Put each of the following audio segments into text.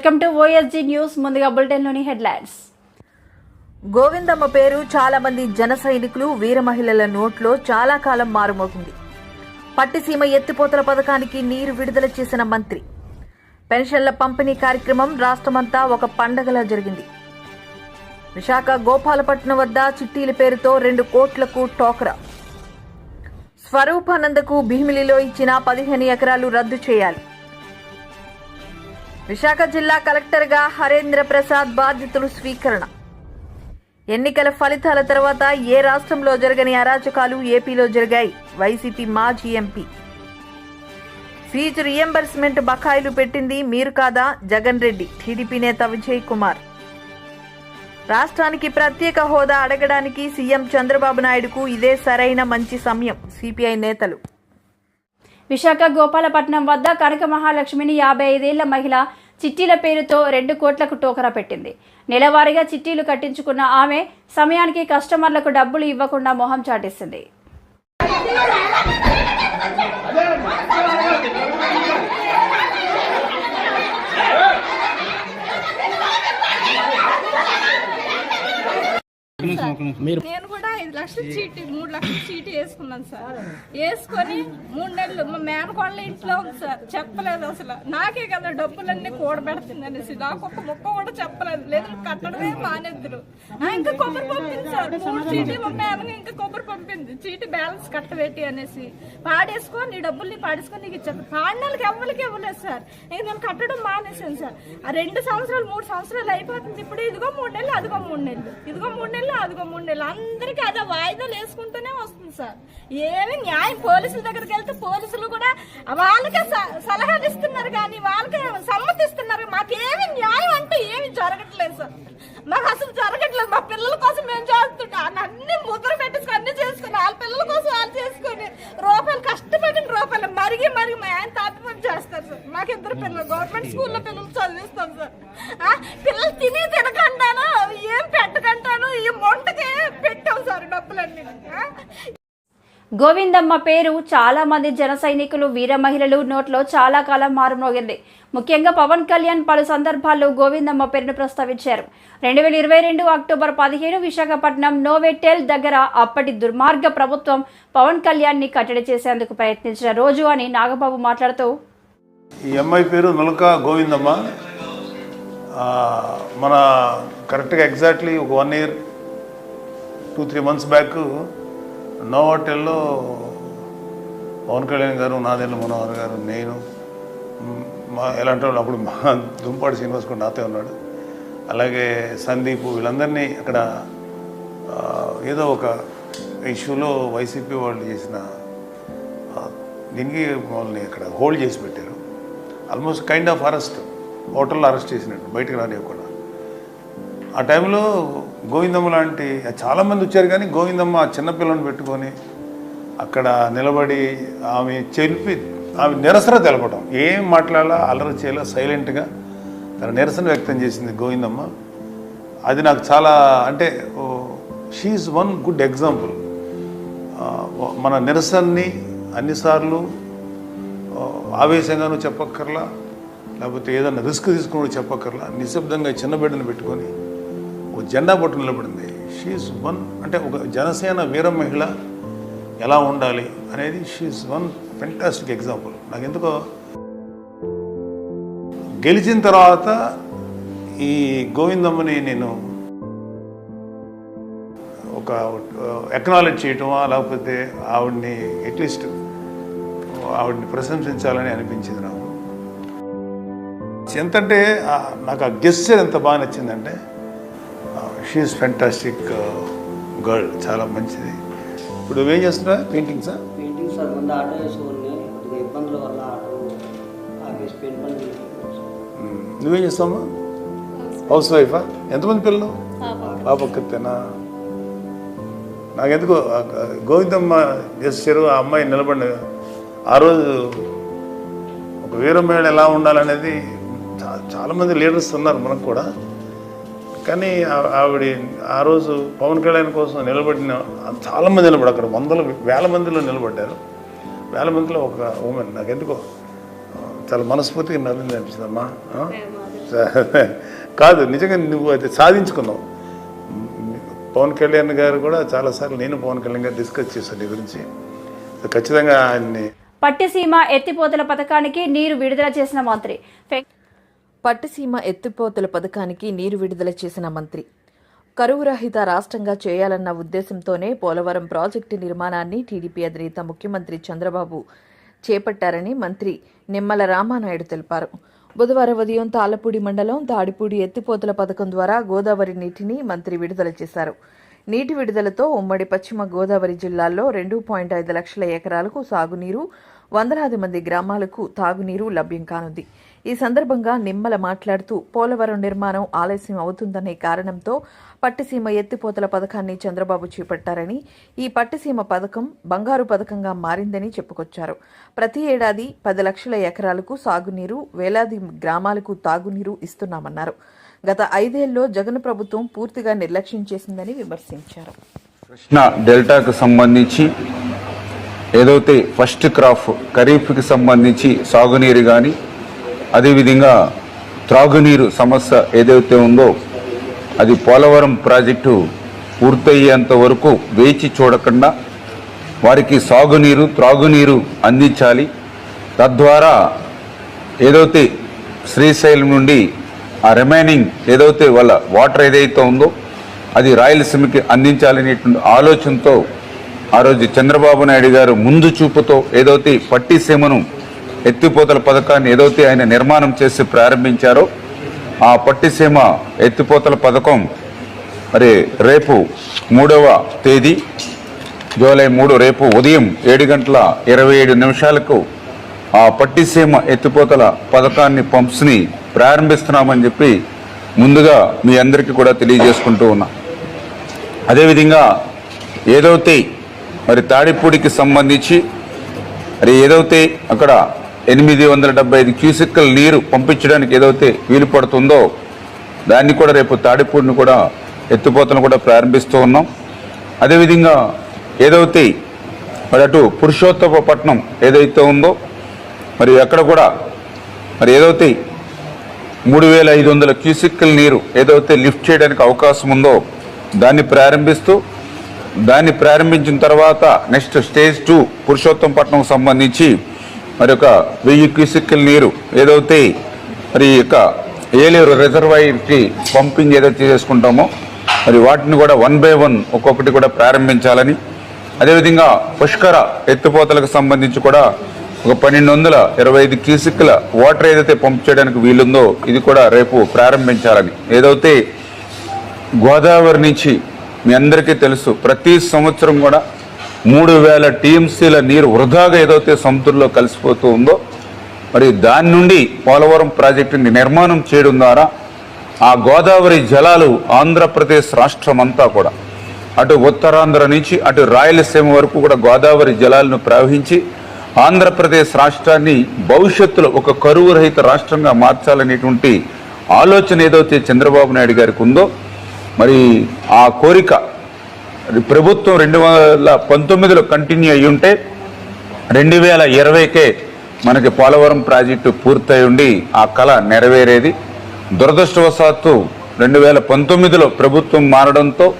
Welcome to OSG news ముందుగా బులెటిన్లోని headlines. Govindamma పేరు చాలా మంది జన సైనికులు వీర మహిళల నోట్లో చాలా కాలం మారుమోగింది పట్టిసీమ ఎత్తిపోతల పథకానికి నీరు విడుదల చేసిన మంత్రి. పెన్షన్ల పంపిణీ కార్యక్రమం రాష్ట్రమంతా ఒక పండగలా జరిగింది. విశాఖ గోపాలపట్నం వద్ద చిట్టీల పేరుతో రెండు కోట్లకు టోకరా. స్వరూపానందకు భీమిలిలో ఇచ్చిన పదిహేను ఎకరాలు రద్దు చేయాలి. విశాఖ జిల్లా కలెక్టర్గా హరేంద్ర ప్రసాద్ బాధ్యతలు స్వీకరణ. ఎన్నికల ఫలితాల తర్వాత ఏ రాష్ట్రంలో జరగని అరాచకాలు ఏపీలో జరిగాయి. వైసీపీ మాజీ ఎంపీ. ఫీజు రియంబర్స్మెంట్ బకాయిలు పెట్టింది మీరు కాదా? జగన్ రెడ్డి టీడీపీ నేత విజయ్ కుమార్. రాష్ట్రానికి ప్రత్యేక హోదా అడగడానికి సీఎం చంద్రబాబు నాయుడుకు ఇదే సరైన మంచి సమయం సిపిఐ నేతలు. విశాఖ గోపాలపట్నం వద్ద కనక మహాలక్ష్మిని యాభై ఐదేళ్ళ మహిళ చిట్టీల పేరుతో రెండు కోట్లకు టోకరా పెట్టింది. నెలవారీగా చిట్టీలు కట్టించుకున్న ఆమె సమయానికి కస్టమర్లకు డబ్బులు ఇవ్వకుండా మొహం చాటేసింది. నేను ఐదు లక్షల చీటీ మూడు లక్షల చీటీ వేసుకున్నాను సార్. వేసుకొని మూడు నెలలు మా మేనకోళ్ళ ఇంట్లో ఉంది సార్. చెప్పలేదు అసలు. నాకే కదా డబ్బులన్నీ కూడబెడుతుంది అనేసి నాకు ఒక ముక్క కూడా చెప్పలేదు. లేదు కట్టడమే మానేద్దరు. ఇంకా కొబ్బరి పంపింది సార్. మూడు చీటీ మా మేనగా ఇంకా కొబ్బరి పంపింది. చీటీ బ్యాలెన్స్ కట్టబెట్టి అనేసి. పాడేసుకో నీ డబ్బులు నీ పాడేసుకొని నీకు ఇచ్చాను పాడిన వాళ్ళకి ఎవరికి ఇవ్వలేదు సార్. ఇంక నేను కట్టడం మానేసాను సార్. ఆ రెండు సంవత్సరాలు మూడు సంవత్సరాలు అయిపోతుంది. ఇప్పుడు ఇదిగో మూడు నెలలు అదిగో మూడు నెలలు. ఇదిగో మూడు నెలలు అదిగో మూడు నెలలు. అందరికీ అది వాయిదాలు వేసుకుంటూనే వస్తుంది సార్. ఏమి న్యాయం పోలీసుల దగ్గరికి వెళ్తే పోలీసులు కూడా వాళ్ళకే స- సలహాలు ఇస్తున్నారు కానీ వాళ్ళకే సమ్మతిస్తున్నారు. మాకేమి న్యాయం అంటే ఏమి జరగట్లేదు సార్. మాకు అసలు జరగట్లేదు. మా పిల్లల కోసం మేము చేస్తుంటాం అన్ని ముద్ర పెట్టేసుకుని అన్ని చేసుకుని వాళ్ళ పిల్లల కోసం వాళ్ళు చేసుకుని రూపాయలు కష్టపడిన రూపాయలు మరిగి మరిగి మా ఆయన తాపమని చేస్తారు సార్. మాకు ఇద్దరు పిల్లలు గవర్నమెంట్ స్కూల్లో పిల్లలు చదివిస్తాం సార్ ఆ, పిల్లలు తిని తినకంటాను ఏం పెట్టకంటాను ఈ మొంటకే పెట్టాం సార్ డబ్బులన్నీ ఆ? గోవిందమ్మ పేరు చాలా మంది జన సైనికులు వీర మహిళలు నోట్లో చాలా కాలం మారుమోగింది ముఖ్యంగా పవన్ కళ్యాణ్ పలు సందర్భాల్లో గోవిందమ్మ పేరును ప్రస్తావించారు. రెండు వేల ఇరవై రెండు అక్టోబర్ పదిహేను విశాఖపట్నం నోవెటెల్ దగ్గర అప్పటి దుర్మార్గ ప్రభుత్వం పవన్ కళ్యాణ్ని కట్టడి చేసేందుకు ప్రయత్నించిన రోజు అని నాగబాబు మాట్లాడుతూ ఈ అమ్మాయి పేరు నులక గోవిందమ్మ. మన కరెక్ట్గా ఎగ్జాక్ట్లీ ఒక one year two three months back no Pawan Kalyan గారు నాదెల్ల మనోహర్ గారు నేను మా ఎలాంటి వాళ్ళు అప్పుడు మా దుంపాడు శ్రీనివాస్ కూడా నాతో ఉన్నాడు. అలాగే సందీప్ వీళ్ళందరినీ అక్కడ ఏదో ఒక ఇష్యూలో వైసీపీ వాళ్ళు చేసిన దీనికి వాళ్ళని అక్కడ హోల్డ్ చేసి పెట్టారు. ఆల్మోస్ట్ కైండ్ ఆఫ్ అరెస్ట్ హోటల్లో అరెస్ట్ చేసినట్టు బయటకు రానివ్వకుండా. ఆ టైంలో గోవిందమ్మ లాంటి చాలామంది వచ్చారు కానీ గోవిందమ్మ ఆ చిన్నపిల్లని పెట్టుకొని అక్కడ నిలబడి ఆమె చెల్పి ఆమె నిరసన తెలపడం ఏం మాట్లాడాలా అల్లరి చేయాలా సైలెంట్గా తన నిరసన వ్యక్తం చేసింది గోవిందమ్మ. అది నాకు చాలా అంటే షీఈ్ వన్ గుడ్ ఎగ్జాంపుల్ మన నిరసనని అన్నిసార్లు ఆ, ఆవేశంగాను చెప్పక్కర్లా లేకపోతే ఏదైనా రిస్క్ తీసుకుని చెప్పక్కర్లా నిశ్శబ్దంగా చిన్న బిడ్డను పెట్టుకొని ఒక జెండా పట్టు నిలబడింది. షీఈస్ వన్ అంటే ఒక జనసేన వీర మహిళ ఎలా ఉండాలి అనేది షీఈస్ వన్ ఫెంటాస్టిక్ ఎగ్జాంపుల్ నాకు ఎందుకో గెలిచిన తర్వాత ఈ గోవిందమ్మని నేను ఒక uh, ఎక్నాలెడ్జ్ చేయటమా లేకపోతే ఆవిడ్ని అట్లీస్ట్ uh, ఆవిడ్ని ప్రశంసించాలని అనిపించింది నాకు. ఎంతంటే uh, నాకు ఆ గెస్చర్ ఎంత బాగా నచ్చిందంటే షీఈస్ ఫెంటాస్టిక్ గర్ల్ చాలా మంచిది. ఇప్పుడు నువ్వేం చేస్తున్నా పెయింటింగ్సా పెయింటింగ్ సార్ ముందు ఆటో వేసుకుని కొద్దిగా ఇబ్బందుల వల్ల ఆటో ఆగేసి పెయింట్ పని నువ్వేం చేస్తావమ్మా? హౌస్ వైఫా ఎంతమంది పిల్లలు? పాప. ఒక్కతేనా? నాకెందుకు గోవిందమ్మ చేసారు ఆ అమ్మాయి నిలబడి ఆ రోజు ఒక వీరమేళ ఎలా ఉండాలనేది చాలామంది లీడర్స్ ఉన్నారు మనకు కూడా. కానీ ఆవిడ ఆ రోజు పవన్ కళ్యాణ్ కోసం నిలబడిన చాలామంది నిలబడి అక్కడ వందల వేల మందిలో నిలబడ్డారు. వేల మందిలో ఒక ఉమెన్ నాకు ఎందుకో చాలా మనస్ఫూర్తిగా నవ్వింది అనిపిస్తుంది. అమ్మా కాదు నిజంగా నువ్వు అది సాధించుకున్నావు. పవన్ కళ్యాణ్ గారు కూడా చాలాసార్లు నేను పవన్ కళ్యాణ్ గారు డిస్కస్ చేశాను నీ గురించి. ఖచ్చితంగా ఆయన్ని పట్టిసీమ ఎత్తిపోతల పథకానికి నీరు విడుదల చేసిన మంత్రి. పట్టిసీమ ఎత్తిపోతల పథకానికి నీరు విడుదల చేసిన మంత్రి. కరువు రహిత రాష్ట్రంగా చేయాలన్న ఉద్దేశంతోనే పోలవరం ప్రాజెక్టు నిర్మాణాన్ని టీడీపీ అధినేత ముఖ్యమంత్రి చంద్రబాబు చేపట్టారని మంత్రి నిమ్మల రామానాయుడు తెలిపారు. బుధవారం ఉదయం తాళపూడి మండలం తాడిపూడి ఎత్తిపోతల పథకం ద్వారా గోదావరి నీటిని మంత్రి విడుదల చేశారు. నీటి విడుదలతో ఉమ్మడి పశ్చిమ గోదావరి జిల్లాల్లో రెండు పాయింట్ ఐదు లక్షల ఎకరాలకు సాగునీరు వందలాది మంది గ్రామాలకు తాగునీరు లభ్యం కానుంది. ఈ సందర్భంగా నిమ్మల మాట్లాడుతూ పోలవరం నిర్మాణం ఆలస్యం అవుతుందనే కారణంతో పట్టిసీమ ఎత్తిపోతల పథకాన్ని చంద్రబాబు చేపట్టారని ఈ పట్టిసీమ పథకం బంగారు పథకంగా మారిందని చెప్పుకొచ్చారు. ప్రతి ఏడాది పది లక్షల ఎకరాలకు సాగునీరు వేలాది గ్రామాలకు తాగునీరు ఇస్తున్నామన్నారు. గత ఐదేళ్ళలో జగన్ ప్రభుత్వం పూర్తిగా నిర్లక్ష్యం చేసిందని విమర్శించారు. కృష్ణా డెల్టాకు సంబంధించి ఏదైతే ఫస్ట్ క్రాప్ ఖరీఫ్కి సంబంధించి సాగునీరు కానీ అదేవిధంగా త్రాగునీరు సమస్య ఏదైతే ఉందో అది పోలవరం ప్రాజెక్టు పూర్తయ్యేంత వరకు వేచి చూడకుండా వారికి సాగునీరు త్రాగునీరు అందించాలి. తద్వారా ఏదైతే శ్రీశైలం నుండి ఆ రిమైనింగ్ ఏదైతే వాళ్ళ వాటర్ ఏదైతే ఉందో అది రాయలసీమకి అందించాలనేటువంటి ఆలోచనతో ఆ రోజు చంద్రబాబు నాయుడు గారు ముందు చూపుతో ఏదైతే పట్టిసీమను ఎత్తిపోతల పథకాన్ని ఏదైతే ఆయన నిర్మాణం చేసి ప్రారంభించారో ఆ పట్టిసీమ ఎత్తిపోతల పథకం మరి రేపు మూడవ తేదీ జూలై మూడు రేపు ఉదయం ఏడు గంటల ఇరవై ఏడు నిమిషాలకు ఆ పట్టిసీమ ఎత్తిపోతల పథకాన్ని పంప్స్ని ప్రారంభిస్తున్నామని చెప్పి ముందుగా మీ అందరికీ కూడా తెలియజేసుకుంటూ ఉన్నా. అదేవిధంగా ఏదైతే మరి తాడిపూడికి సంబంధించి మరి ఏదైతే అక్కడ ఎనిమిది వందల డెబ్బై ఐదు క్యూసెక్కల నీరు పంపించడానికి ఏదైతే వీలు పడుతుందో దాన్ని కూడా రేపు తాడిపూడిని కూడా ఎత్తిపోతను కూడా ప్రారంభిస్తూ ఉన్నాం. అదేవిధంగా ఏదైతే మరి అటు పురుషోత్తపట్నం ఏదైతే ఉందో మరి అక్కడ కూడా మరి ఏదైతే మూడు వేల ఐదు వందల క్యూసిక్కల నీరు ఏదైతే లిఫ్ట్ చేయడానికి అవకాశం ఉందో దాన్ని ప్రారంభిస్తూ దాన్ని ప్రారంభించిన తర్వాత నెక్స్ట్ స్టేజ్ టూ పురుషోత్తంపట్నం సంబంధించి మరి ఒక వెయ్యి క్యూసిక్కల నీరు ఏదైతే మరి యొక్క ఏలేరు రిజర్వాయర్కి పంపింగ్ ఏదైతే చేసుకుంటామో మరి వాటిని కూడా వన్ బై వన్ ఒక్కొక్కటి కూడా ప్రారంభించాలని. అదేవిధంగా పుష్కర ఎత్తిపోతలకు సంబంధించి కూడా ఒక పన్నెండు వందల ఇరవై ఐదు క్యూసిక్ల వాటర్ ఏదైతే పంప్ చేయడానికి వీలుందో ఇది కూడా రేపు ప్రారంభించాలని. ఏదైతే గోదావరి నుంచి మీ అందరికీ తెలుసు ప్రతి సంవత్సరం కూడా మూడు వేల టీఎంసీల నీరు వృధాగా ఏదైతే సముద్రంలో కలిసిపోతూ ఉందో మరి దాని నుండి పోలవరం ప్రాజెక్టుని నిర్మాణం చేయడం ద్వారా ఆ గోదావరి జలాలు ఆంధ్రప్రదేశ్ రాష్ట్రం అంతా కూడా అటు ఉత్తరాంధ్ర నుంచి అటు రాయలసీమ వరకు కూడా గోదావరి జలాలను ప్రవహించి ఆంధ్రప్రదేశ్ రాష్ట్రాన్ని భవిష్యత్తులో ఒక కరువు రహిత రాష్ట్రంగా మార్చాలనేటువంటి ఆలోచన ఏదైతే చంద్రబాబు నాయుడు గారికి ఉందో మరి ఆ కోరిక ప్రభుత్వం రెండు వేల పంతొమ్మిదిలో కంటిన్యూ అయ్యి ఉంటే రెండు వేల ఇరవైకే మనకి పోలవరం ప్రాజెక్టు పూర్తయి ఉండి ఆ కళ నెరవేరేది. దురదృష్టవశాత్తు రెండు వేల పంతొమ్మిదిలో ప్రభుత్వం మారడంతో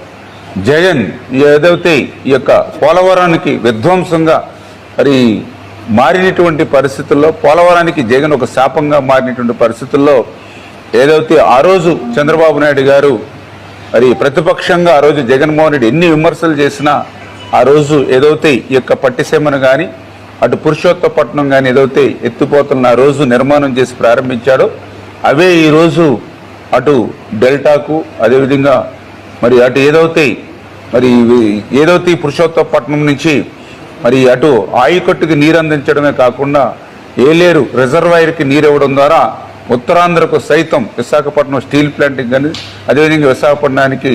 జగన్ ఏదైతే ఈ యొక్క పోలవరానికి విధ్వంసంగా మరి మారినటువంటి పరిస్థితుల్లో పోలవరానికి జగన్ ఒక శాపంగా మారినటువంటి పరిస్థితుల్లో ఏదైతే ఆ రోజు చంద్రబాబు నాయుడు గారు మరి ప్రతిపక్షంగా ఆ రోజు జగన్మోహన్ రెడ్డి ఎన్ని విమర్శలు చేసినా ఆ రోజు ఏదైతే ఈ యొక్క పట్టిసీమను కానీ అటు పురుషోత్తపట్నం కానీ ఏదైతే ఎత్తిపోతలను ఆ రోజు నిర్మాణం చేసి ప్రారంభించాడో అవే ఈరోజు అటు డెల్టాకు అదేవిధంగా మరి అటు ఏదైతే మరి ఏదైతే పురుషోత్తపట్నం నుంచి మరి అటు ఆయుకట్టుకి నీరు అందించడమే కాకుండా ఏలేరు రిజర్వాయర్కి నీరు ఇవ్వడం ద్వారా ఉత్తరాంధ్రకు సైతం విశాఖపట్నం స్టీల్ ప్లాంట్కి కానీ అదేవిధంగా విశాఖపట్నానికి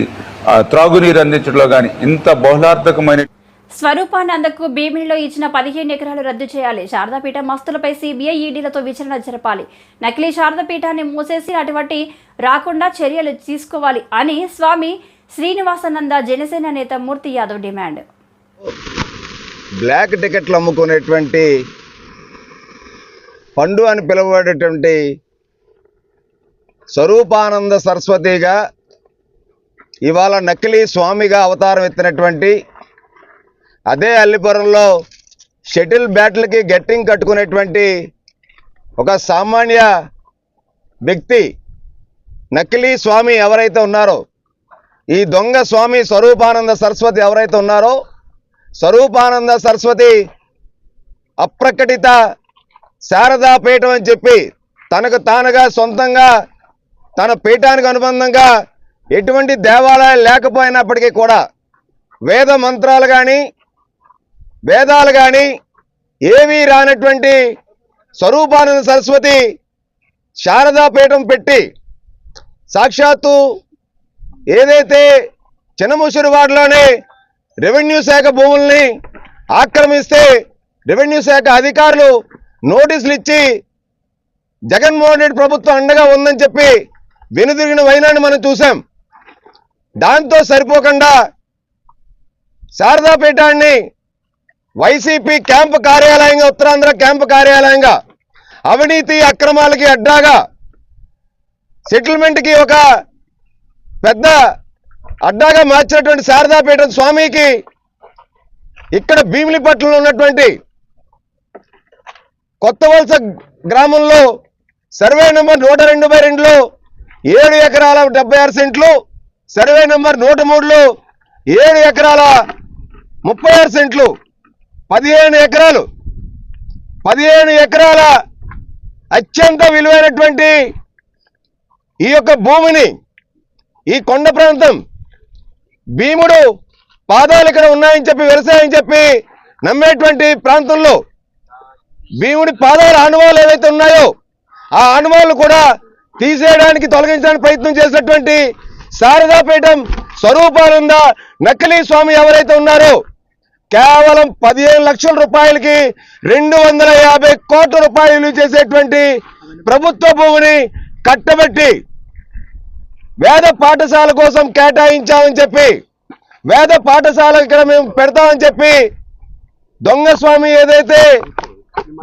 త్రాగునీరు అందించడంలో కానీ ఇంత బహుళార్థకమైన స్వరూపానందకు భీమిలిలో ఇచ్చిన పదిహేను ఎకరాలు రద్దు చేయాలి. శారదాపీఠ మస్తులపై సిబిఐ ఈడీలతో విచారణ జరపాలి. నకిలీ శారదాపీఠాన్ని మూసేసి అటువంటి రాకుండా చర్యలు తీసుకోవాలి అని స్వామి శ్రీనివాసానంద జనసేన నేత మూర్తి యాదవ్ డిమాండ్. బ్లాక్ టికెట్లు అమ్ముకునేటువంటి పండు అని పిలువబడేటువంటి స్వరూపానంద సరస్వతిగా ఇవాళ నకిలీ స్వామిగా అవతారం ఎత్తినటువంటి అదే అల్లిపురంలో షటిల్ బ్యాట్లకి గట్టింగ్ కట్టుకునేటువంటి ఒక సామాన్య వ్యక్తి నకిలీ స్వామి ఎవరైతే ఉన్నారో ఈ దొంగ స్వామి స్వరూపానంద సరస్వతి ఎవరైతే ఉన్నారో స్వరూపానంద సరస్వతి అప్రకటిత శారదా పీఠం అని చెప్పి తనకు తానుగా సొంతంగా తన పీఠానికి అనుబంధంగా ఎటువంటి దేవాలయాలు లేకపోయినప్పటికీ కూడా వేద మంత్రాలు కానీ వేదాలు కానీ ఏమీ రానటువంటి స్వరూపానంద సరస్వతి శారదా పీఠం పెట్టి సాక్షాత్తు ఏదైతే చిన్నముసురువాడలోనే రెవెన్యూ శాఖ భూముల్ని ఆక్రమిస్తే రెవెన్యూ శాఖ అధికారులు నోటీసులు ఇచ్చి జగన్మోహన్ రెడ్డి ప్రభుత్వం అండగా ఉందని చెప్పి వెనుదిరిగిన వైనాన్ని మనం చూసాం దాంతో సరిపోకుండా శారదాపీఠాన్ని వైసీపీ క్యాంపు కార్యాలయంగా ఉత్తరాంధ్ర క్యాంపు కార్యాలయంగా అవినీతి అక్రమాలకి అడ్డాగా సెటిల్మెంట్కి ఒక పెద్ద అడ్డాగా మార్చినటువంటి శారదాపీఠం స్వామికి ఇక్కడ భీమిలిపట్నంలో ఉన్నటువంటి కొత్త వలస గ్రామంలో సర్వే నెంబర్ నూట రెండు బై రెండులో ఏడు ఎకరాల డెబ్బై ఆరు సెంట్లు. సర్వే నెంబర్ నూట మూడులో ఏడు ఎకరాల ముప్పై ఆరు సెంట్లు. పదిహేను ఎకరాలు. పదిహేను ఎకరాల అత్యంత విలువైనటువంటి ఈ యొక్క భూమిని ఈ కొండ ప్రాంతం భీముడు పాదాలు ఇక్కడ ఉన్నాయని చెప్పి వ్యవసాయం చెప్పి నమ్మేటువంటి ప్రాంతంలో భీముడి పాదాల అనుభవాలు ఏవైతే ఉన్నాయో ఆ అనుభవాలు కూడా తీసేయడానికి తొలగించడానికి ప్రయత్నం చేసినటువంటి శారదాపీఠం స్వరూపానంద నకిలీ స్వామి ఎవరైతే ఉన్నారో కేవలం పదిహేను లక్షల రూపాయలకి రెండు వందల యాభై కోట్ల రూపాయలు చేసేటువంటి ప్రభుత్వ భూమిని కట్టబెట్టి వేద పాఠశాల కోసం కేటాయించామని చెప్పి వేద పాఠశాల ఇక్కడ మేము పెడతామని చెప్పి దొంగ స్వామి ఏదైతే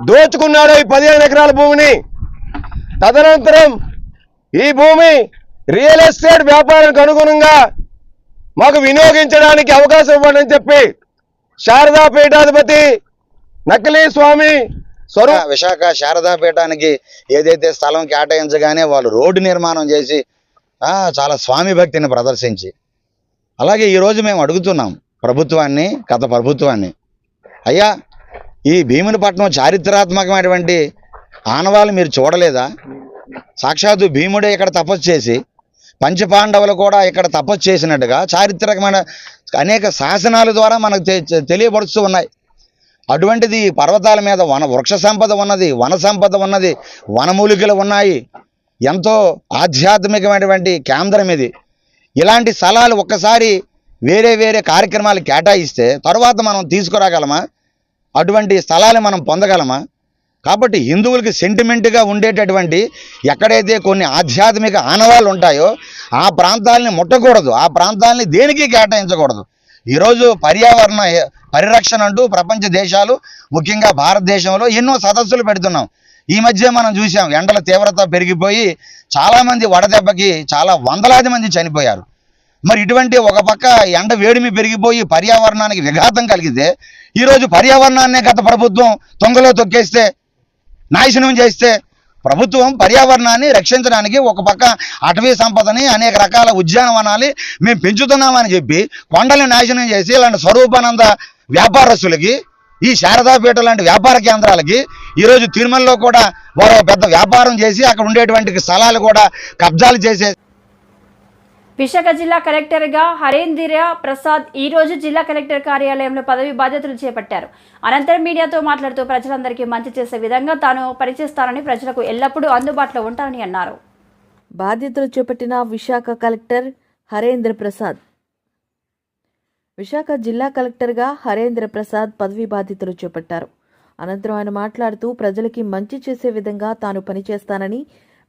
దోచుకున్నాడో ఈ పదిహేను ఎకరాల భూమిని తదనంతరం ఈ భూమి రియల్ ఎస్టేట్ వ్యాపారానికి అనుగుణంగా మాకు వినియోగించడానికి అవకాశం ఇవ్వండి అని చెప్పి శారదా పీఠాధిపతి నకిలీ స్వామి స్వరూ విశాఖ శారదా పీఠానికి ఏదైతే స్థలం కేటాయించగానే వాళ్ళు రోడ్డు నిర్మాణం చేసి చాలా స్వామి భక్తిని ప్రదర్శించి. అలాగే ఈరోజు మేము అడుగుతున్నాం ప్రభుత్వాన్ని గత ప్రభుత్వాన్ని. అయ్యా ఈ భీమునిపట్నం చారిత్రాత్మకమైనటువంటి ఆనవాళ్ళు మీరు చూడలేదా? సాక్షాత్తు భీముడే ఇక్కడ తపస్సు చేసి పంచపాండవులు కూడా ఇక్కడ తపస్సు చేసినట్టుగా చారిత్రకమైన అనేక శాసనాల ద్వారా మనకు తెలియపరుస్తూ ఉన్నాయి. అటువంటిది పర్వతాల మీద వన వృక్ష సంపద ఉన్నది వన సంపద ఉన్నది వనమూలికలు ఉన్నాయి. ఎంతో ఆధ్యాత్మికమైనటువంటి కేంద్రం ఇది. ఇలాంటి స్థలాలు ఒక్కసారి వేరే వేరే కార్యక్రమాలు కేటాయిస్తే తర్వాత మనం తీసుకురాగలమా? అటువంటి స్థలాలు మనం పొందగలమా? కాబట్టి హిందువులకి సెంటిమెంట్గా ఉండేటటువంటి ఎక్కడైతే కొన్ని ఆధ్యాత్మిక ఆనవాళ్ళు ఉంటాయో ఆ ప్రాంతాలని ముట్టకూడదు. ఆ ప్రాంతాలని దేనికి కేటాయించకూడదు. ఈరోజు పర్యావరణ పరిరక్షణ అంటూ ప్రపంచ దేశాలు ముఖ్యంగా భారతదేశంలో ఎన్నో సదస్సులు పెడుతున్నాం. ఈ మధ్య మనం చూసాం ఎండల తీవ్రత పెరిగిపోయి చాలామంది వడదెబ్బకి చాలా వందలాది మంది చనిపోయారు. మరి ఇటువంటి ఒక పక్క ఎండ వేడిమి పెరిగిపోయి పర్యావరణానికి విఘాతం కలిగితే ఈరోజు పర్యావరణాన్నే గత ప్రభుత్వం తొంగలో తొక్కేస్తే నాశనం చేస్తే ప్రభుత్వం పర్యావరణాన్ని రక్షించడానికి ఒక పక్క అటవీ సంపదని అనేక రకాల ఉద్యానవనాలు మేము పెంచుతున్నామని చెప్పి కొండల్ని నాశనం చేసి ఇలాంటి స్వరూపానంద వ్యాపారస్తులకి ఈ శారదాపేట లాంటి వ్యాపార కేంద్రాలకి ఈరోజు తిరుమలలో కూడా వారు పెద్ద వ్యాపారం చేసి అక్కడ ఉండేటువంటి స్థలాలు కూడా కబ్జాలు చేసే విశాఖ జిల్లా కలెక్టర్గా హరేంద్ర ప్రసాద్ ఈ రోజు జిల్లా కలెక్టర్ కార్యాలయంలో పదవి బాధ్యతలు చేపట్టారు. అనంతరం మీడియాతో మాట్లాడుతూ ప్రజలందరికీ మంచి చేసే విధంగా తాను పనిచేస్తానని ప్రజలకు ఎల్లప్పుడూ అందుబాటులో ఉంటానని అన్నారు. బాధ్యతలు చేపట్టిన విశాఖ కలెక్టర్ హరేంద్ర ప్రసాద్. విశాఖ జిల్లా కలెక్టర్గా హరేంద్ర ప్రసాద్ పదవి బాధ్యతలు చేపట్టారు. అనంతరం ఆయన మాట్లాడుతూ ప్రజలకి మంచి చేసే విధంగా తాను పనిచేస్తానని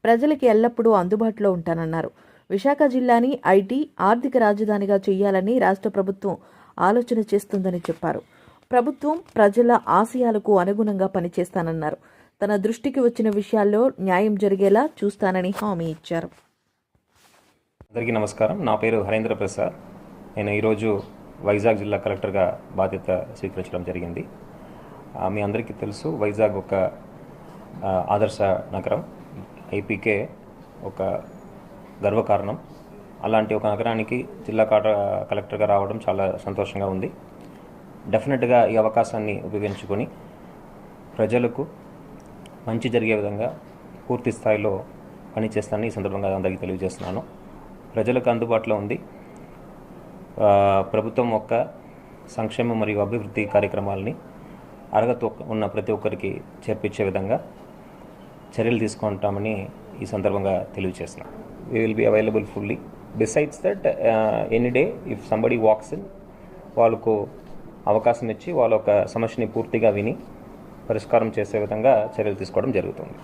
ప్రజలకి ఎల్లప్పుడూ అందుబాటులో ఉంటానన్నారు. విశాఖ జిల్లాని ఐటీ ఆర్థిక రాజధానిగా చేయాలని రాష్ట్ర ప్రభుత్వం ఆలోచన చేస్తుందని చెప్పారు. ప్రభుత్వం ప్రజల ఆశయాలకు అనుగుణంగా పనిచేస్తానన్నారు. తన దృష్టికి వచ్చిన విషయాల్లో న్యాయం జరిగేలా చూస్తానని హామీ ఇచ్చారు. అందరికీ నమస్కారం. నా పేరు హరేంద్ర ప్రసాద్. నేను ఈరోజు వైజాగ్ జిల్లా కలెక్టర్గా బాధ్యత స్వీకరించడం జరిగింది. మీ అందరికీ తెలుసు వైజాగ్ ఒక ఆదర్శ నగరం. ఐపీకే ఒక గర్వకారణం. అలాంటి ఒక నగరానికి జిల్లా కాట కలెక్టర్గా రావడం చాలా సంతోషంగా ఉంది. డెఫినెట్గా ఈ అవకాశాన్ని ఉపయోగించుకొని ప్రజలకు మంచి జరిగే విధంగా పూర్తి స్థాయిలో పనిచేస్తానని ఈ సందర్భంగా అందరికీ తెలియజేస్తున్నాను. ప్రజలకు అందుబాటులో ఉంది. ప్రభుత్వం యొక్క సంక్షేమ మరియు అభివృద్ధి కార్యక్రమాలని అర్హత ఉన్న ప్రతి ఒక్కరికి చేర్పించే విధంగా చర్యలు తీసుకుంటామని ఈ సందర్భంగా తెలియజేస్తున్నాను. We will be be available fully besides that any day if somebody walks in వాళ్ళకు అవకాశం ఇచ్చి వాళ్ళ యొక్క సమస్యని పూర్తిగా విని పరిష్కారం చేసే విధంగా చర్యలు తీసుకోవడం జరుగుతుంది.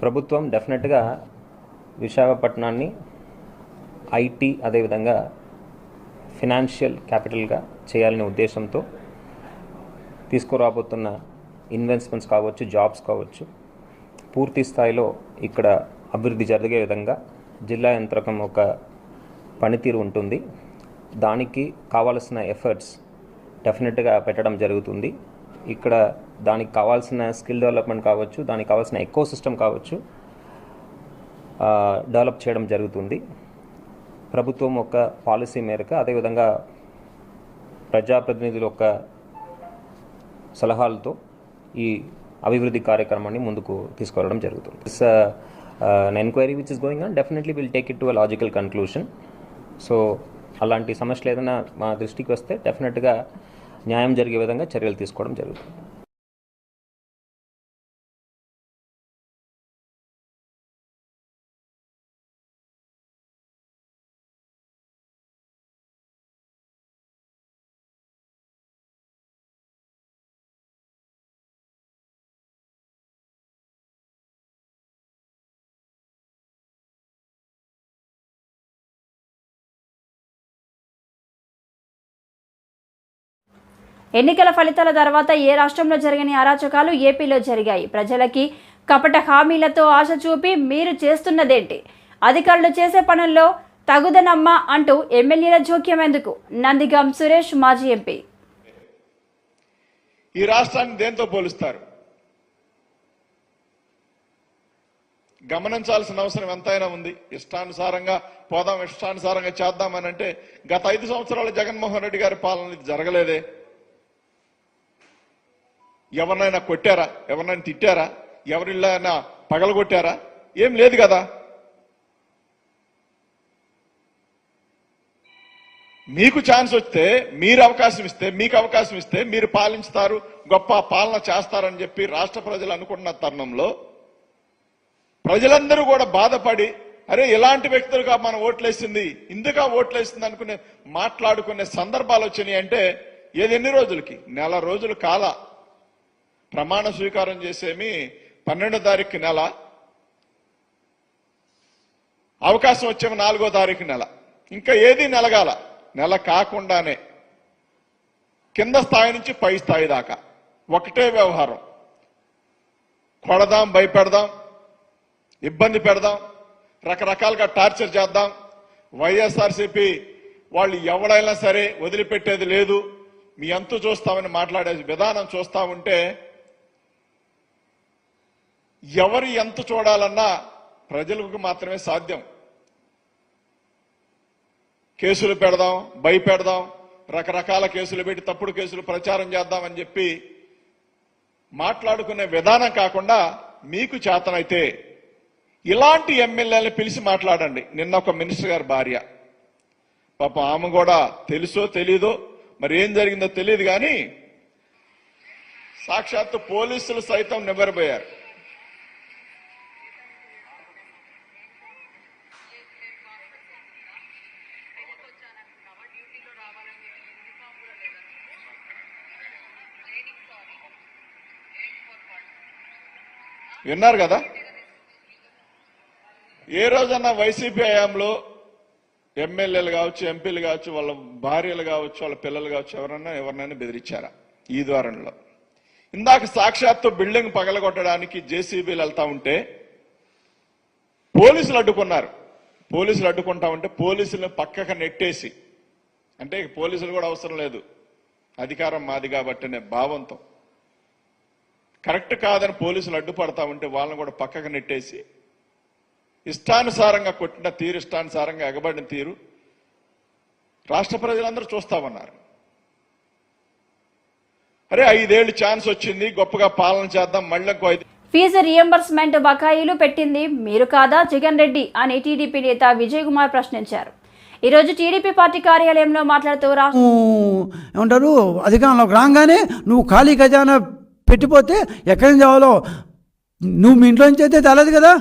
ప్రభుత్వం డెఫినెట్గా విశాఖపట్నాన్ని ఐటీ అదేవిధంగా ఫినాన్షియల్ క్యాపిటల్గా చేయాలనే ఉద్దేశంతో తీసుకురాబోతున్న ఇన్వెస్ట్మెంట్స్ కావచ్చు జాబ్స్ కావచ్చు పూర్తి స్థాయిలో ఇక్కడ అభివృద్ధి జరిగే విధంగా జిల్లా యంత్రకం ఒక పనితీరు ఉంటుంది. దానికి కావాల్సిన ఎఫర్ట్స్ డెఫినెట్గా పెట్టడం జరుగుతుంది. ఇక్కడ దానికి కావాల్సిన స్కిల్ డెవలప్మెంట్ కావచ్చు దానికి కావాల్సిన ఎకో సిస్టమ్ కావచ్చు డెవలప్ చేయడం జరుగుతుంది. ప్రభుత్వం ఒక పాలసీ మేరకు అదేవిధంగా ప్రజాప్రతినిధుల యొక్క సలహాలతో ఈ అభివృద్ధి కార్యక్రమాన్ని ముందుకు తీసుకెళ్ళడం జరుగుతుంది. Uh, an enquiry which is going on definitely will take it to a logical conclusion so అలాంటి సమస్యలు ఏదైనా మా దృష్టికి వస్తే డెఫినెట్గా న్యాయం జరిగే విధంగా చర్యలు తీసుకోవడం జరుగుతుంది. ఎన్నికల ఫలితాల తర్వాత ఏ రాష్ట్రంలో జరిగిన అరాచకాలు ఏపీలో జరిగాయి. ప్రజలకి కపట హామీలతో ఆశ చూపి మీరు చేస్తున్నదేంటి? అధికారులు చేసే పనుల్లో తగుదనమ్మ అంటూ ఎమ్మెల్యేల జోక్యం ఎందుకు? నందిగం సురేష్ మాజీ ఎంపీ. ఈ రాష్ట్రాన్ని దేంతో పోలుస్తారు? గమనించాల్సిన అవసరం ఎంతైనా ఉంది. ఇష్టానుసారంగా పోదాం ఇష్టానుసారంగా చేద్దామని అంటే గత ఐదు సంవత్సరాలు జగన్మోహన్ రెడ్డి గారి పాలన జరగలేదే. ఎవరినైనా కొట్టారా? ఎవరినైనా తిట్టారా? ఎవరిళ్ళైనా పగలగొట్టారా? ఏం లేదు కదా. మీకు ఛాన్స్ వస్తే మీరు అవకాశం ఇస్తే మీకు అవకాశం ఇస్తే మీరు పాలించుతారు గొప్ప పాలన చేస్తారని చెప్పి రాష్ట్ర ప్రజలు అనుకున్న తరుణంలో ప్రజలందరూ కూడా బాధపడి అరే ఇలాంటి వ్యక్తులుగా మనం ఓట్లేసింది? ఇందుగా ఓట్లేసింది అనుకునే మాట్లాడుకునే సందర్భాలు వచ్చినాయి అంటే ఏది ఎన్ని రోజులకి? నెల రోజులు కాల ప్రమాణ స్వీకారం చేసేమి పన్నెండో తారీఖు నెల. అవకాశం వచ్చేమి నాలుగో తారీఖు నెల. ఇంకా ఏది నెలగాల? నెల కాకుండానే. కింద స్థాయి నుంచి పై స్థాయి దాకా. ఒకటే వ్యవహారం. కొడదాం భయపెడదాం. ఇబ్బంది పెడదాం. రకరకాలుగా టార్చర్ చేద్దాం. వైఎస్ఆర్సీపీ వాళ్ళు ఎవడైనా సరే వదిలిపెట్టేది లేదు. మీ అంతు చూస్తామని మాట్లాడే విధానం చూస్తా ఉంటే ఎవరు ఎంత చూడాలన్నా ప్రజలకు మాత్రమే సాధ్యం. కేసులు పెడదాం భయపెడదాం రకరకాల కేసులు పెట్టి తప్పుడు కేసులు ప్రచారం చేద్దామని చెప్పి మాట్లాడుకునే విధానం కాకుండా మీకు చేతనైతే ఇలాంటి ఎమ్మెల్యేలను పిలిచి మాట్లాడండి. నిన్న ఒక మినిస్టర్ గారి భార్య. పాప ఆమె కూడా తెలుసో తెలీదో మరి ఏం జరిగిందో తెలియదు కానీ సాక్షాత్తు పోలీసులు సైతం నివ్వరబోయారు. విన్నారు కదా? ఏ రోజన్నా వైసీపీ హయాంలో ఎమ్మెల్యేలు కావచ్చు ఎంపీలు కావచ్చు వాళ్ళ భార్యలు కావచ్చు వాళ్ళ పిల్లలు కావచ్చు ఎవరన్నా ఎవరినైనా బెదిరించారా ఈ ద్వారంలో? ఇందాక సాక్షాత్తు బిల్డింగ్ పగలగొట్టడానికి జేసీబీలు వెళ్తా ఉంటే పోలీసులు అడ్డుకున్నారు. పోలీసులు అడ్డుకుంటా ఉంటే పోలీసులను పక్కకు నెట్టేసి అంటే పోలీసులు కూడా అవసరం లేదు. అధికారం మాది కాబట్టి అనే భావంతో. కరెక్ట్ కాదని పోలీసులు అడ్డుపడతా ఉంటే వాళ్ళని కూడా పక్కకు నెట్టేసి ఇష్టానుసారంగా కొట్టిన తీరు ఇష్టానుసారంగా ఎగబడిన తీరు రాష్ట్ర ప్రజలందరూ చూస్తామన్నారు అరే ఐదేళ్ళు ఛాన్స్ వచ్చింది గొప్పగా పాలన చేద్దాం మళ్ళీ ఫీజు రియంబర్స్మెంట్ బకాయిలు పెట్టింది మీరు కాదా? జగన్ రెడ్డి అని టీడీపీ నేత విజయ్ కుమార్ ప్రశ్నించారు. ఈరోజు టీడీపీ పార్టీ కార్యాలయంలో మాట్లాడుతూ ఏమంటారు? అధికారంలోకి రాగానే నువ్వు ఖాళీ ఖజానా పెట్టిపోతే ఎక్కడి నుంచి కావాలో నువ్వు మీ ఇంట్లో నుంచి అయితే తేలేదు కదా?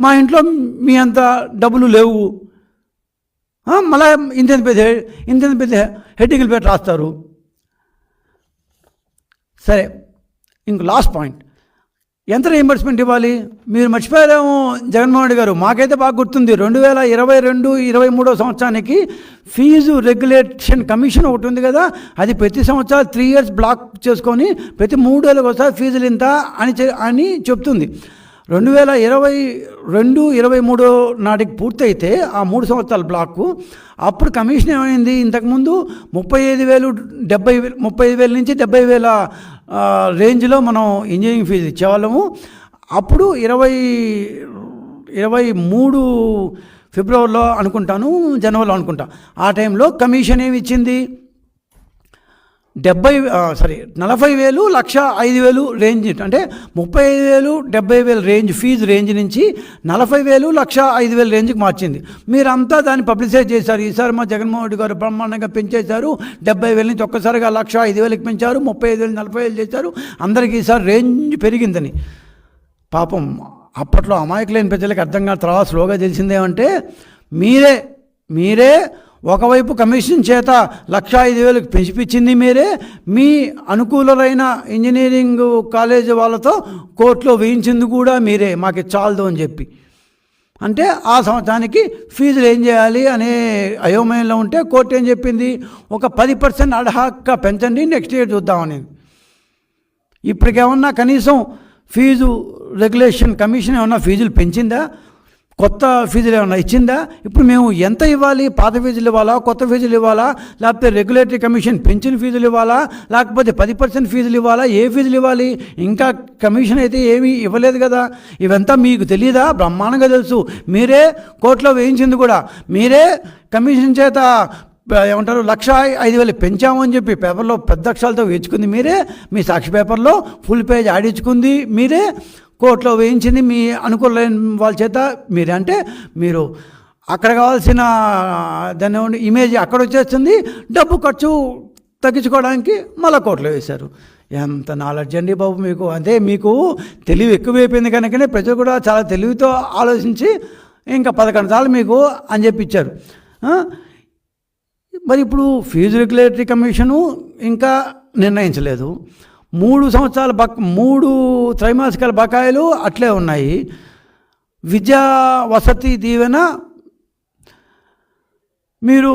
మా ఇంట్లో మీ అంత డబ్బులు లేవు. మళ్ళా ఇంతెంత పెద్ద ఇంతెంత పెద్ద హెడ్డింగ్లు పెట్టి రాస్తారు. సరే ఇంక లాస్ట్ పాయింట్. ఎంత రీఎంబర్స్మెంట్ ఇవ్వాలి? మీరు మర్చిపోయారేమో జగన్మోహన్ రెడ్డి గారు. మాకైతే బాగా గుర్తుంది. రెండు వేల ఇరవై రెండు ఇరవై మూడో సంవత్సరానికి ఫీజు రెగ్యులేషన్ కమిషన్ ఒకటి ఉంది కదా. అది ప్రతి సంవత్సరం త్రీ ఇయర్స్ బ్లాక్ చేసుకొని ప్రతి మూడేళ్ళకి ఒకసారి ఫీజులు ఇంత అని చె- అని చెప్తుంది. రెండు వేల ఇరవై రెండు ఇరవై మూడు నాటికి పూర్తయితే ఆ మూడు సంవత్సరాల బ్లాక్ అప్పుడు కమిషన్ ఏమైంది? ఇంతకుముందు ముప్పై ఐదు వేలు డెబ్బై ముప్పై ఐదు వేల నుంచి డెబ్బై వేల రేంజ్లో మనం ఇంజనీరింగ్ ఫీజు ఇచ్చేవాళ్ళము. అప్పుడు ఇరవై ఇరవై మూడు ఫిబ్రవరిలో అనుకుంటాను జనవరిలో అనుకుంటా. ఆ టైంలో కమిషన్ ఏమి ఇచ్చింది? డెబ్బై సారీ నలభై వేలు లక్ష ఐదు వేలు రేంజ్ అంటే ముప్పై ఐదు వేలు డెబ్బై వేలు రేంజ్ ఫీజు రేంజ్ నుంచి నలభై వేలు లక్ష ఐదు వేలు రేంజ్కి మార్చింది. మీరంతా దాన్ని పబ్లిసైజ్ చేశారు. ఈసారి మా జగన్మోహన్ రెడ్డి గారు బ్రహ్మాండంగా పెంచేశారు. డెబ్బై వేల నుంచి ఒక్కసారిగా లక్ష ఐదు వేలకు పెంచారు. ముప్పై ఐదు వేలు నలభై వేలు చేశారు. అందరికీ ఈసారి రేంజ్ పెరిగిందని. పాపం అప్పట్లో అమాయకులైన ప్రజలకు అర్థం కాదు తర్వాత స్లోగా తెలిసిందేమంటే మీరే మీరే ఒకవైపు కమిషన్ చేత లక్ష ఐదు వేలకు పెంచిపించింది మీరే మీ అనుకూలమైన ఇంజనీరింగ్ కాలేజ్ వాళ్ళతో కోర్టులో వేయించింది కూడా మీరే మాకు చాలదు అని చెప్పి. అంటే ఆ సంవత్సరానికి ఫీజులు ఏం చేయాలి అనే అయోమయంలో ఉంటే కోర్టు ఏం చెప్పింది? ఒక పది పర్సెంట్ అడహాక్గా పెంచండి నెక్స్ట్ ఇయర్ చూద్దామని ఇప్పటికేమన్నా కనీసం ఫీజు రెగ్యులేషన్ కమిషన్ ఏమన్నా ఫీజులు పెంచిందా? కొత్త ఫీజులు ఏమన్నా ఇచ్చిందా? ఇప్పుడు మేము ఎంత ఇవ్వాలి? పాత ఫీజులు ఇవ్వాలా? కొత్త ఫీజులు ఇవ్వాలా? లేకపోతే రెగ్యులేటరీ కమిషన్ పెంచిన ఫీజులు ఇవ్వాలా? లేకపోతే పది పర్సెంట్ ఫీజులు ఇవ్వాలా? ఏ ఫీజులు ఇవ్వాలి? ఇంకా కమిషన్ అయితే ఏమీ ఇవ్వలేదు కదా. ఇవంతా మీకు తెలియదా బ్రహ్మాండంగా తెలుసు. మీరే కోర్టులో వేయించింది కూడా. మీరే కమిషన్ చేత ఏమంటారు లక్ష ఐదు వేలు పెంచామని చెప్పి పేపర్లో పెద్ద అక్షరాలతో వేయించుకుంది మీరే. మీ సాక్షి పేపర్లో ఫుల్ పేజ్ ఆడించుకుంది మీరే. కోర్టులో వేయించింది మీ అనుకూలమైన వాళ్ళ చేత మీరంటే అంటే మీరు అక్కడ కావాల్సిన దాన్ని ఇమేజ్ అక్కడ వచ్చేస్తుంది డబ్బు ఖర్చు తగ్గించుకోవడానికి మళ్ళీ కోర్టులో వేశారు. ఎంత నాలెడ్జ్ అండి బాబు మీకు. అదే మీకు తెలివి ఎక్కువైపోయింది కనుకనే ప్రజలు కూడా చాలా తెలివితో ఆలోచించి ఇంకా పదకొండు సార్లు మీకు అని చెప్పి ఇచ్చారు. మరి ఇప్పుడు ఫీజు రెగ్యులేటరీ కమిషను ఇంకా నిర్ణయించలేదు. మూడు సంవత్సరాల బక్ మూడు త్రైమాసికాల బకాయిలు అట్లే ఉన్నాయి. విద్యా వసతి దీవెన మీరు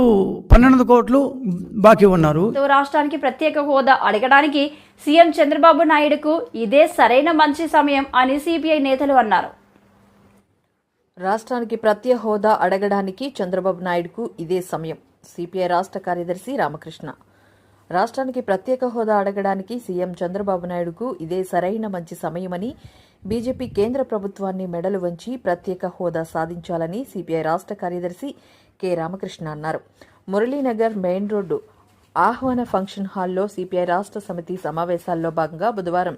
పన్నెండు కోట్లు బాకీ ఉన్నారు. రాష్ట్రానికి ప్రత్యేక హోదా అడగడానికి సీఎం చంద్రబాబు నాయుడుకు ఇదే సరైన మంచి సమయం అని సిపిఐ నేతలు అన్నారు. రాష్ట్రానికి ప్రత్యేక హోదా అడగడానికి చంద్రబాబు నాయుడుకు ఇదే సమయం. సిపిఐ రాష్ట్ర కార్యదర్శి రామకృష్ణ. రాష్ట్రానికి ప్రత్యేక హోదా అడగడానికి సీఎం చంద్రబాబు నాయుడుకు ఇదే సరైన మంచి సమయమని బీజేపీ కేంద్ర ప్రభుత్వాన్ని మెడలు వంచి ప్రత్యేక హోదా సాధించాలని సిపిఐ రాష్ట్ర కార్యదర్శి కె. రామకృష్ణ అన్నారు. Muralinagar main road Aahwana function హాల్లో సిపిఐ రాష్ట్ర సమితి సమావేశాల్లో భాగంగా బుధవారం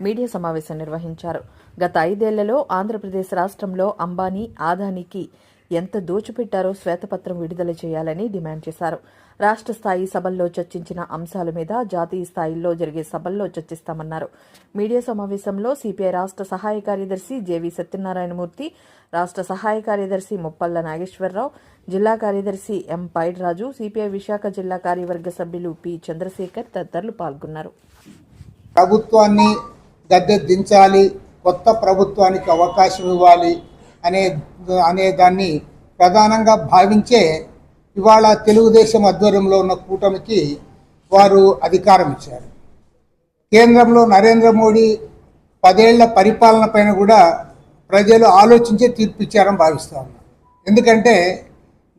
మీడియా సమావేశం నిర్వహించారు. గత ఐదేళ్ళలో ఆంధ్రప్రదేశ్ రాష్ట్రంలో అంబానీ ఆదానికి ఎంత దోచిపెట్టారో శ్వేతపత్రం విడుదల చేయాలని డిమాండ్ చేశారు. రాష్ట్ర స్థాయి సభల్లో చర్చించిన అంశాల మీద జాతీయ స్థాయిలో జరిగే సభల్లో చర్చిస్తామన్నారు. మీడియా సమావేశంలో సిపిఐ రాష్ట్ర సహాయ కార్యదర్శి జేవి సత్యనారాయణమూర్తి రాష్ట్ర సహాయ కార్యదర్శి ముప్పల్ల నాగేశ్వరరావు జిల్లా కార్యదర్శి ఎం పైడ్రాజు సిపిఐ విశాఖ జిల్లా కార్యవర్గ సభ్యులు పి చంద్రశేఖర్ తదితరులు పాల్గొన్నారు. ప్రభుత్వాన్ని దించాలి కొత్త ప్రభుత్వానికి అవకాశం ఇవ్వాలి అనే అనే దాన్ని ప్రధానంగా భావించే ఇవాళ తెలుగుదేశం ఆధ్వర్యంలో ఉన్న కూటమికి వారు అధికారం ఇచ్చారు. కేంద్రంలో నరేంద్ర మోడీ పదేళ్ళ పరిపాలన పైన కూడా ప్రజలు ఆలోచించే తీర్పు ఇచ్చారని భావిస్తా ఉన్నాను ఎందుకంటే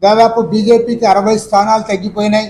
దాదాపు బీజేపీకి అరవై స్థానాలు తగ్గిపోయినాయి.